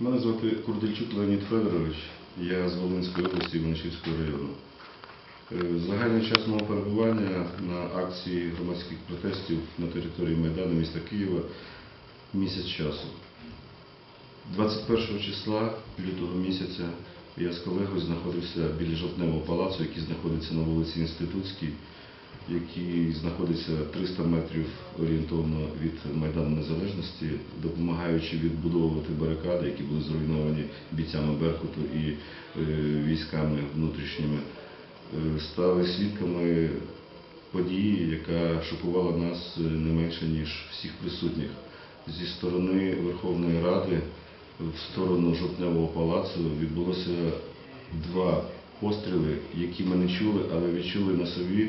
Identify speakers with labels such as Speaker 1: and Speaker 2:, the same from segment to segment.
Speaker 1: Мене звати Курдельчук Леонід Федорович, я з Волинської області Іваничівського району. Е, Загальний час мого перебування на акції громадських протестів на території Майдану міста Києва місяць часу. 21 числа лютого місяця я з колегою знаходився біля жовтневого палацу, який знаходиться на вулиці Інститутській, який знаходиться 300 метрів орієнтовно від Майдану Незалежності, допомагаючи відбудовувати барикади, які були зруйновані бійцями Беркуту і е, військами внутрішніми. Е, Стали свідками події, яка шокувала нас е, не менше, ніж всіх присутніх. Зі сторони Верховної Ради в сторону Жовтневого палацу відбулося два постріли, які ми не чули, але відчули на собі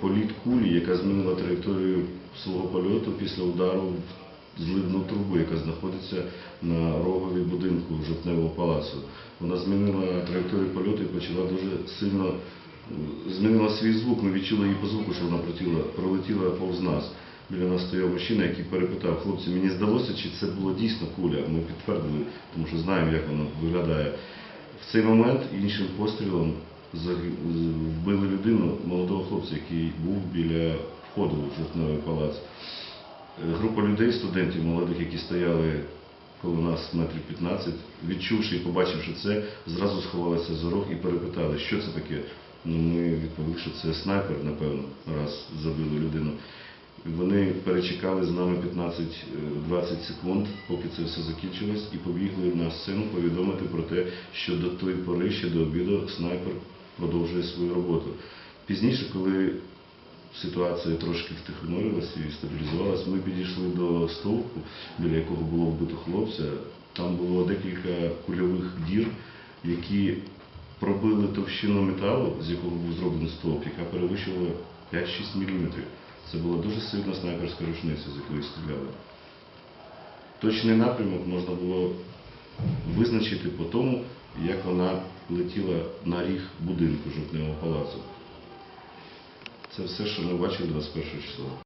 Speaker 1: політ кулі, яка змінила траєкторію свого польоту після удару в зливну трубу, яка знаходиться на рогові будинку Жовтневого палацу. Вона змінила траєкторію польоту і почала дуже сильно е, змінила свій звук. Ми відчули її по звуку, що вона пролетіла, повз нас. Біля нас стояв мужчина, який перепитав, хлопці, мені здалося, чи це було дійсно куля. Ми підтвердили, тому що знаємо, як воно виглядає. В цей момент іншим пострілом вбили людину, молодого хлопця, який був біля входу в жовтневий палац. Е, Група людей, студентів молодих, які стояли коло нас метрів 15, відчувши і побачивши це, зразу сховалися за рог і перепитали, що це таке. Ну, ми відповіли, що це снайпер, напевно, раз забили людину. Вони перечекали з нами 15-20 секунд, поки це все закінчилось, і побігли на сцену повідомити про те, що до тої пори, ще до обіду, снайпер продовжує свою роботу. Пізніше, коли ситуація трошки втихомирилася і стабілізувалась, ми підійшли до стовпу, біля якого було вбито хлопця. Там було декілька кульових дір, які пробили товщину металу, з якого був зроблений стовп, яка перевищувала 5-6 мм. Це була дуже сильна снайперська рушниця, з якої стріляли. Точний напрямок можна було визначити по тому, як вона летіла на ріг будинку жовтневого палацу. Це все, що ми бачили 21 числа.